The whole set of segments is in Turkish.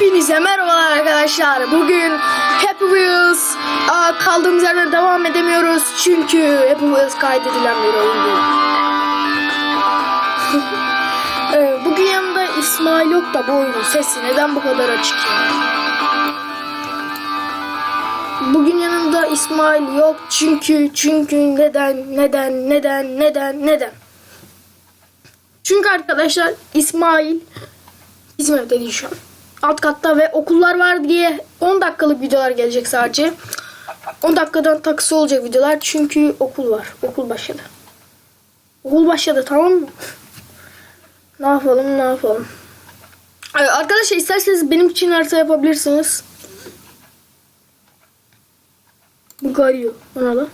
Hepinize merhabalar arkadaşlar. Bugün Happy Wheels Aa, kaldığımız yerden devam edemiyoruz. Çünkü Happy Wheels kaydedilen bir oyun değil. Ee, Bugün yanında İsmail yok da bu oyunun sesi neden bu kadar açık? Bugün yanımda İsmail yok çünkü çünkü neden neden neden neden neden? Çünkü arkadaşlar İsmail evde değil şu an. Alt katta ve okullar var diye 10 dakikalık videolar gelecek sadece. 10 dakikadan takısı olacak videolar çünkü okul var. Okul başladı. Okul başladı tamam mı? Ne yapalım ne yapalım. Ee, Arkadaşlar isterseniz benim için harita yapabilirsiniz. Bu garıyor. Ona da.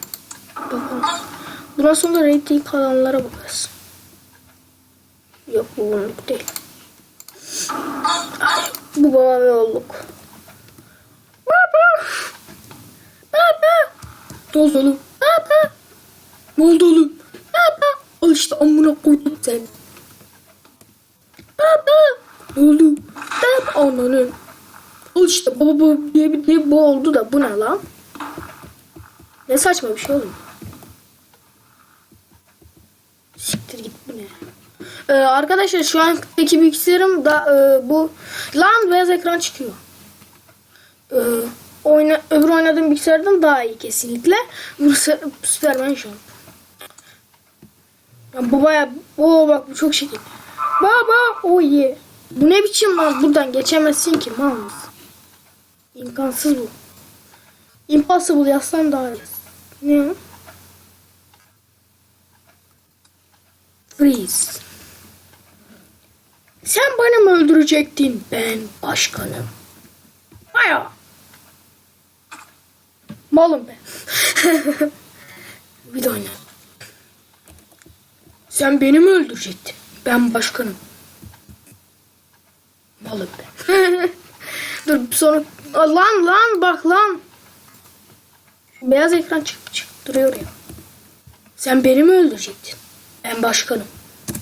Bakalım. Bundan sonra rating kalanlara bakarız. Yok bu bunluk değil. Bu baba ve. Baba. Baba. Oldu oğlum? Baba. Ne oldu oğlum? Baba. Al işte amına koydum seni. Baba. Ne oldu? Baba. Ananı. Al işte baba diye bir diye bu oldu da bu ne lan? Ne saçma bir şey oğlum. Siktir git bu ne? Ee, arkadaşlar şu an peki bilgisayarım da e, bu lan beyaz ekran çıkıyor. Ee, oyna, öbür oynadığım bilgisayardan daha iyi kesinlikle. Bu Superman şu an. Ya bu baya o bak bu çok şekil. Baba o ye. Bu ne biçim lan buradan geçemezsin ki mal? İmkansız bu. Impossible yazsam daha iyi. Ne? Freeze. Sen bana mı öldürecektin? Ben başkanım. Haya. Malım ben. Bir oyna. Sen beni mi öldürecektin? Ben başkanım. Malım ben. Dur sonra lan lan bak lan. Beyaz ekran çık çık duruyor ya. Sen beni mi öldürecektin? Ben başkanım.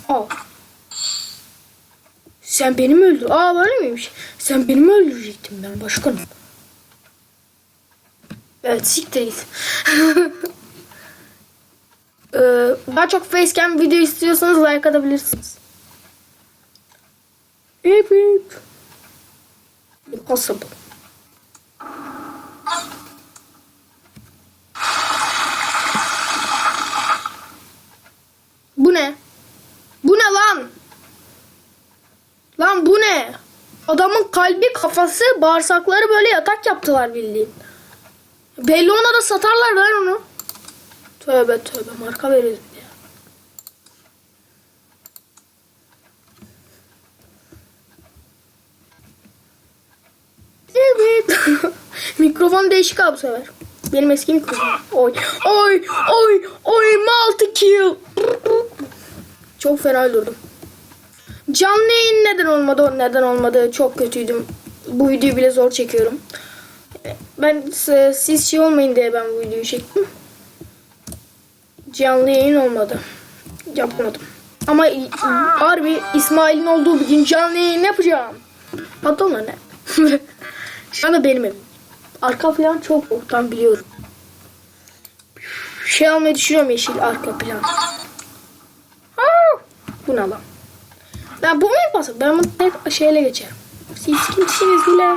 Aa. Sen beni mi öldür? Aa böyle miymiş? Sen beni mi öldürecektin ben başkanım? Evet siktir git. Ee, daha çok facecam video istiyorsanız like atabilirsiniz. Evet. Impossible. Bu ne? Bu ne lan? Lan bu ne? Adamın kalbi, kafası, bağırsakları böyle yatak yaptılar bildiğin. Belli ona da satarlar lan onu. Tövbe tövbe marka veririz ya. Evet. Mikrofon değişik abi bu sefer. Benim eski mikrofon. Oy oy oy oy multi kill. Çok fena öldürdüm. Canlı yayın neden olmadı? Neden olmadı? Çok kötüydüm. Bu videoyu bile zor çekiyorum. Ben siz şey olmayın diye ben bu videoyu çektim. Canlı yayın olmadı. Yapmadım. Ama harbi İsmail'in olduğu bir gün canlı yayın yapacağım. Patronla ne? Şu anda benim evim. Arka plan çok boktan biliyorum. Şey almayı düşünüyorum yeşil arka plan. Bu ne lan? Ben bu mu yapasın? Ben bunu tek şeyle geçerim. Siz kimsiniz bile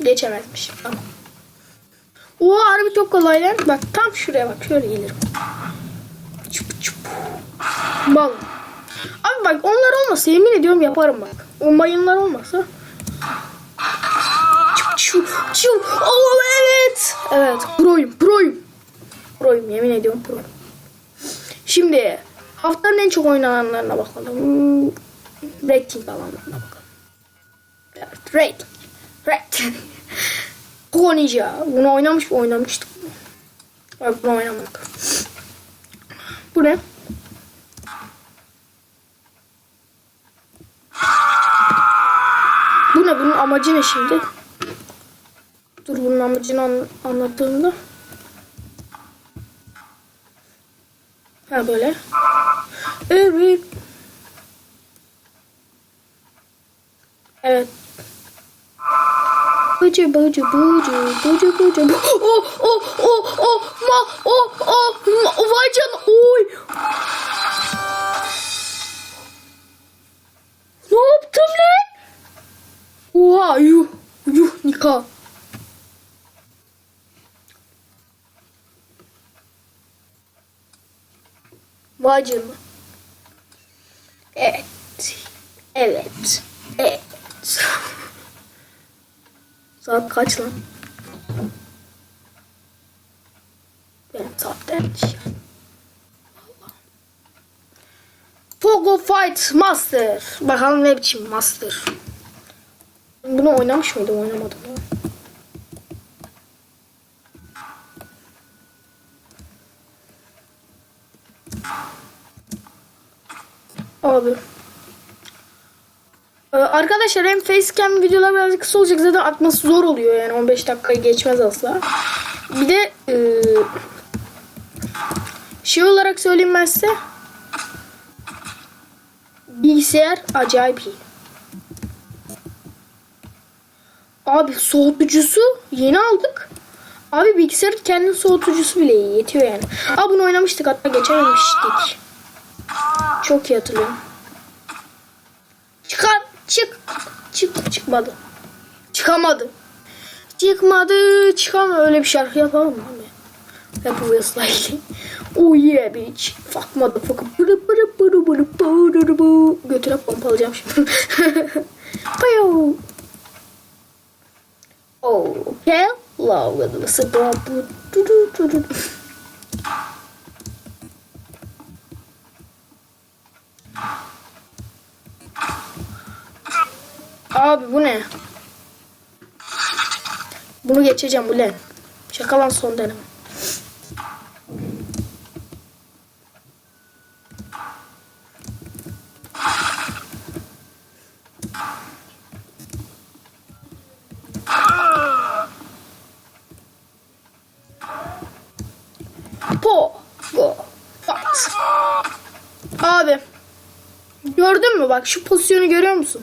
geçemezmiş. Tamam. O harbi çok kolay lan. Bak tam şuraya bak. Şöyle gelirim. Çup çup. Bal. Abi bak onlar olmasa yemin ediyorum yaparım bak. O mayınlar olmasa. Çup çup çup. Oh evet. Evet. Proyum. Proyum. Proyum. Yemin ediyorum proyum. Şimdi haftanın en çok oynananlarına bakalım. Rating alanlarına bakalım. Evet, rating. Rating. Konija. Bunu oynamış mı? Oynamıştık. Bak bunu oynamadık. Bu ne? Bu ne? Bunun amacı ne şimdi? Dur bunun amacını an anlattığımda. Ha böyle. Evet. Evet. Bıcı bıcı bıcı bıcı bıcı. Oh oh oh oh ma oh oh ma vay can oy. Ne yaptım lan? Oha yuh yuh Nika. Vay canına. Evet. Evet. Saat kaç lan? Benim saatler Pogo Fight Master. Bakalım ne biçim Master. Bunu oynamış mıydım? Oynamadım. Abi. Ee, Arkadaşlar hem facecam videolar birazcık kısa olacak zaten atması zor oluyor yani 15 dakikayı geçmez asla. Bir de e, şey olarak söyleyeyim ben size bilgisayar acayip iyi. Abi soğutucusu yeni aldık. Abi bilgisayarın kendi soğutucusu bile iyi yetiyor yani. Abi bunu oynamıştık hatta geçen. Çok iyi hatırlıyorum. Çık. Çık. Çıkmadı. Çıkamadı. Çıkmadı. Çıkamadı. Öyle bir şarkı yapalım mı? Wheels Like. Oh yeah bitch. Fuck motherfucker. Bırı bırı bırı bırı bırı bırı. Götürüp pompalayacağım şimdi. Payo. Oh. Hello. Listen. Abi bu ne? Bunu geçeceğim bu ne? Şaka lan son deneme. Po. Go. Fight. Abi. Gördün mü bak şu pozisyonu görüyor musun?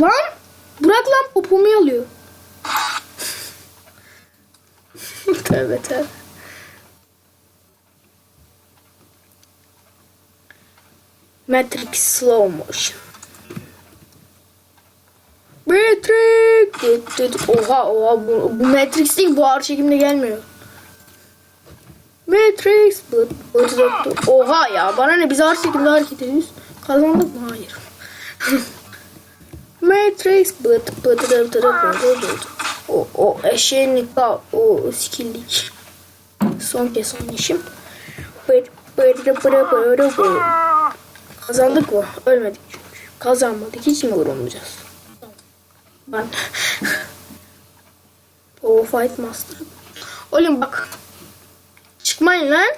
Lan bırak lan popomu alıyor. tövbe tövbe. Matrix slow motion. Matrix. Oha oha bu, bu Matrix değil bu ağır çekimde gelmiyor. Matrix. Oha ya bana ne biz ağır çekimde hareket ediyoruz. Kazandık mı? Hayır. Matrix bıt bıt bıt bıt bıt. O, o eşeğin nikah o skillik. Son kez oynayışım. Bıt bıt bıt bıt bıt bıt. Kazandık mı? Ölmedik çünkü. Kazanmadık. Hiç mi vurulmayacağız? Ben. o fight master. Oğlum bak. Çıkmayın lan.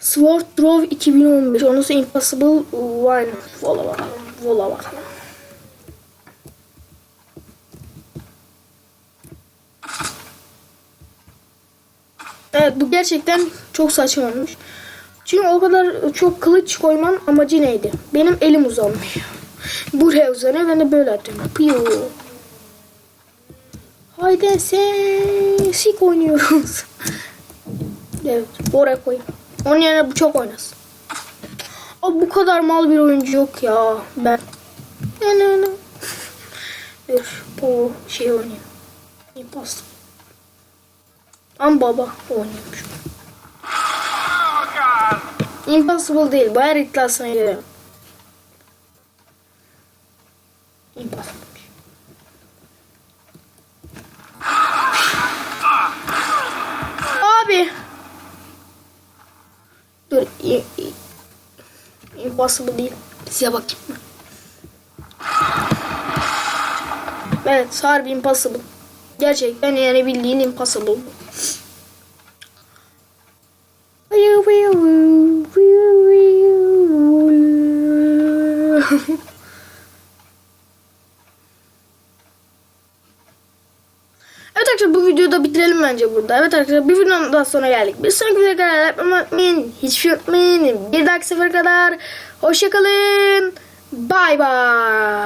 Sword Draw 2011. Ondan sonra Impossible Wine. Vola bakalım. Vola bakalım. Evet bu gerçekten çok saçma olmuş. Çünkü o kadar çok kılıç koyman amacı neydi? Benim elim uzanmıyor. Buraya uzanıyor ben de böyle atıyorum. Piyo. Haydi sen sik oynuyoruz. evet oraya koy. Onun yerine bu çok oynasın. Abi bu kadar mal bir oyuncu yok ya. Ben. Ne ne ne. Dur bu şey oynayayım. Impossible. Am baba oynuyormuş. Impossible değil. Bayağı iddiasına geliyor. Impossible. Abi. Dur. Impossible değil. Size bakayım. Evet harbi impossible. Gerçekten yani bildiğin impossible. Evet arkadaşlar bu videoyu da bitirelim bence burada. Evet arkadaşlar bir videonun daha sonra geldik. Bir sonraki videoya kadar yapmayı unutmayın. Hiçbir şey unutmayın. Bir dahaki sefer kadar hoşçakalın. Bye bye.